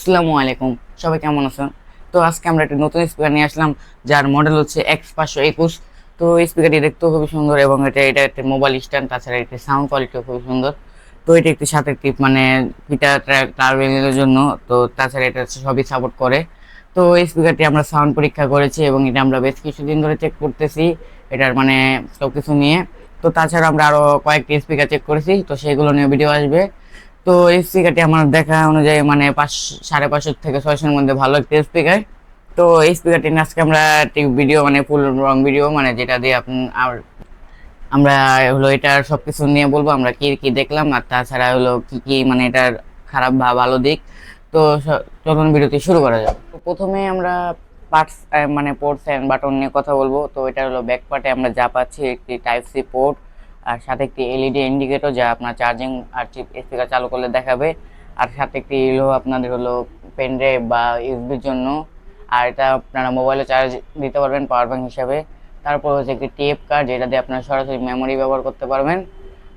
আসসালামু আলাইকুম। সবাই কেমন আছেন? তো আজকে আমরা একটা নতুন স্পিকার নিয়ে আসলাম, যার মডেল হচ্ছে এক্স পাঁচশো একুশ। তো এই স্পিকারটি দেখতেও খুবই সুন্দর এবং এটা এটা একটা মোবাইল স্ট্যান্ড তাছাড়া একটি সাউন্ড কোয়ালিটিও খুবই সুন্দর। তো এটা একটি সাথে একটি মানে ট্র্যাক টার্বেলের জন্য। তো তাছাড়া এটা সবই সাপোর্ট করে। তো এই স্পিকারটি আমরা সাউন্ড পরীক্ষা করেছি এবং এটা আমরা বেশ কিছুদিন ধরে চেক করতেছি, এটার মানে সব কিছু নিয়ে। তো তাছাড়া আমরা আরও কয়েকটি স্পিকার চেক করেছি, তো সেগুলো নিয়ে ভিডিও আসবে। তো এই স্পিকারটি আমার দেখা অনুযায়ী মানে পাঁচ, সাড়ে পাঁচশো থেকে ছয়শোর মধ্যে ভালো একটি স্পিকার তো এই স্পিকারটি আজকে আমরা একটি ভিডিও মানে ফুল রং ভিডিও মানে যেটা দিয়ে আপনি আর আমরা হলো এটার সব কিছু নিয়ে বলব, আমরা কি কি দেখলাম আর তাছাড়া হলো কি কি মানে এটার খারাপ বা ভালো দিক। তো চলুন ভিডিওটি শুরু করা যাক। তো প্রথমে আমরা পার্টস মানে পোর্টস অ্যান্ড বাটন নিয়ে কথা বলব। তো এটা হলো ব্যাক পার্টে আমরা যা পাচ্ছি, একটি টাইপ সি পোর্ট আর সাথে একটি এলইডি ইন্ডিকেটর যা আপনার চার্জিং আর চিপ স্পিকার চালু করলে দেখাবে। আর সাথে একটি হলো আপনাদের হলো পেন ড্রাইভ বা ইউএসবির জন্য। আর এটা আপনারা মোবাইলে চার্জ দিতে পারবেন পাওয়ার ব্যাঙ্ক হিসাবে। তারপর হচ্ছে একটি টেপ কার্ড যেটা দিয়ে আপনারা সরাসরি মেমোরি ব্যবহার করতে পারবেন।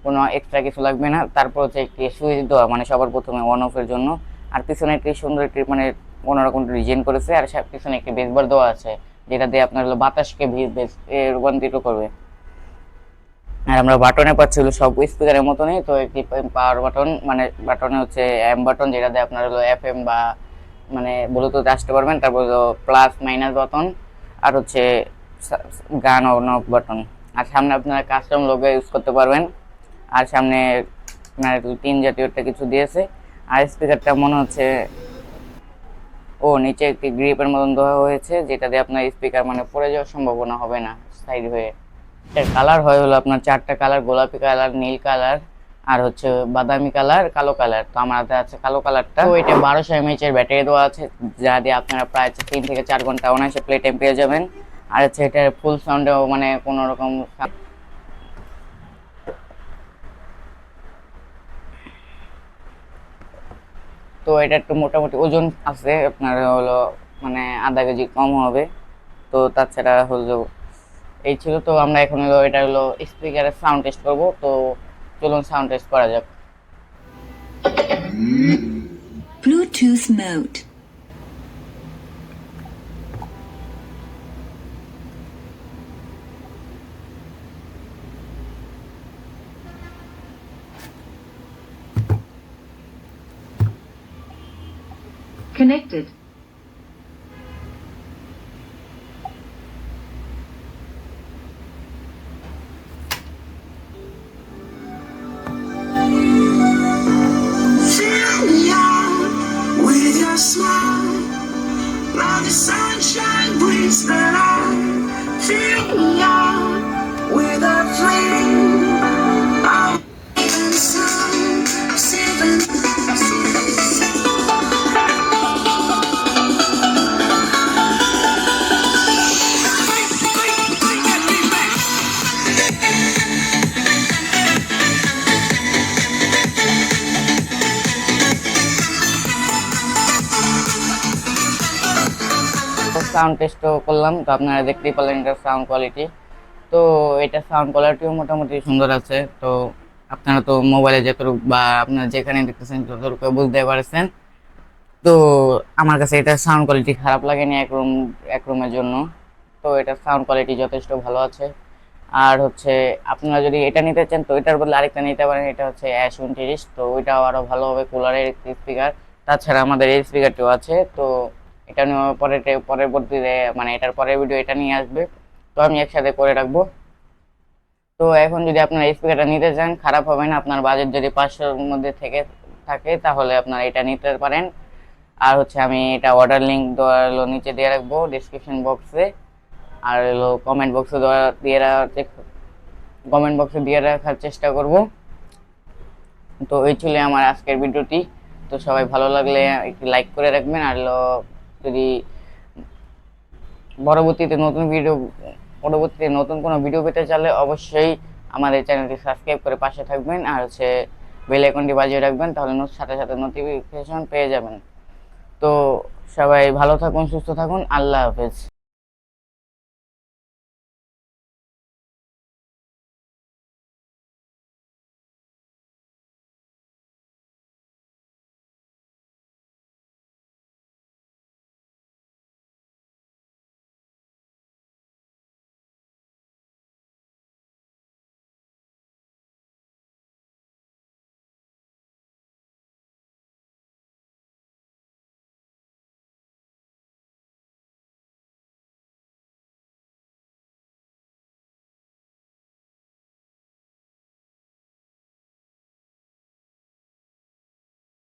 কোনো এক্সট্রা কিছু লাগবে না। তারপর হচ্ছে একটি সুইচ দেওয়া মানে সবার প্রথমে অন অফের জন্য। আর পিছনে একটি সুন্দর একটি মানে অন্যরকম ডিজাইন করেছে। আর পিছনে একটি বেসবার দেওয়া আছে, যেটা দিয়ে আপনার হলো বাতাসকে রূপান্তরিত করবে। আর আমরা বাটনে পাচ্ছি হলো সব স্পিকারের মতনই, তো একটি পাওয়ার বাটন মানে বাটনে হচ্ছে এম বাটন যেটা দিয়ে আপনার হলো এফ এম বা মানে ব্লুটুথ আসতে পারবেন, তারপর হলো প্লাস মাইনাস বাটন আর হচ্ছে গান অন অফ বাটন আর সামনে আপনারা কাস্টম লোগো ইউজ করতে পারবেন। আর সামনে আপনার তিন জাতীয় একটা কিছু দিয়েছে। আর স্পিকারটা মনে হচ্ছে, ও নিচে একটি গ্রিপের মতন দেওয়া হয়েছে, যেটা দিয়ে আপনার স্পিকার মানে পড়ে যাওয়ার সম্ভাবনা হবে না সাইড হয়ে। এর কালার হয় হলো আপনার চারটা কালার গোলাপি কালার নীল কালার আর হচ্ছে বাদামি কালার কালো কালার তো আমার হাতে আছে কালো কালারটা তো এটা বারোশো এমএইচ এর ব্যাটারি দেওয়া আছে, যা দিয়ে আপনারা প্রায় তিন থেকে চার ঘণ্টা অনায়াসে প্লে টাইম পেয়ে যাবেন। আর হচ্ছে এটার ফুল সাউন্ডেও মানে কোনো রকম তো এটা একটু মোটামুটি ওজন আছে, আপনার হলো মানে আধা কেজি কম হবে। তো তাছাড়া হলো এই ছিল তো আমরা এখন হলো এটা হলো স্পিকারের সাউন্ড টেস্ট করব তো চলুন সাউন্ড টেস্ট করা যাক Bluetooth mode. Connected. সাউন্ড টেস্টও করলাম, তো আপনারা দেখতেই পেলেন এটার সাউন্ড কোয়ালিটি তো এটা সাউন্ড কোয়ালিটিও মোটামুটি সুন্দর আছে, তো আপনারা তো মোবাইলে যতটুকু বা আপনারা যেখানে দেখতেছেন ততটুকু বুঝতে পারছেন। তো আমার কাছে এটা সাউন্ড কোয়ালিটি খারাপ লাগেনি এক রুম এক রুমের জন্য। তো এটার সাউন্ড কোয়ালিটি যথেষ্ট ভালো আছে। আর হচ্ছে, আপনারা যদি এটা নিতে চান, তো এটার বদলে আরেকটা নিতে পারেন, এটা হচ্ছে অ্যাশ উনত্রিশ তো ওইটাও আরও ভালো হবে কুলারের একটি স্পিকার তাছাড়া আমাদের এই স্পিকারটিও আছে, তো এটা পরে পরবর্তীতে মানে এটার পরের ভিডিও এটা নিয়ে আসবে। তো আমি একসাথে করে রাখব। তো এখন যদি আপনার স্পিকারটা নিতে চান, খারাপ হবে না। আপনার বাজেট যদি পাঁচশোর মধ্যে থেকে, থাকে, তাহলে আপনারা এটা নিতে পারেন। আর হচ্ছে আমি এটা অর্ডার লিঙ্ক দেওয়া হলো নিচে দিয়ে রাখব ডিসক্রিপশন বক্সে আর হলো কমেন্ট বক্সে দেওয়া, দিয়ে কমেন্ট বক্সে দিয়ে রাখার চেষ্টা করব। তো এই ছিল আমার আজকের ভিডিওটি তো সবাই ভালো লাগলে একটি লাইক করে রাখবেন। আর যদি পরবর্তীতে নতুন ভিডিও পরবর্তীতে নতুন কোনো ভিডিও পেতে চাইলে অবশ্যই আমাদের চ্যানেলটি সাবস্ক্রাইব করে পাশে থাকবেন আর হচ্ছে বেল আইকনটি বাজিয়ে রাখবেন, তাহলে সাথে সাথে নোটিফিকেশন পেয়ে যাবেন। তো সবাই ভালো থাকুন, সুস্থ থাকুন, আল্লাহ হাফেজ।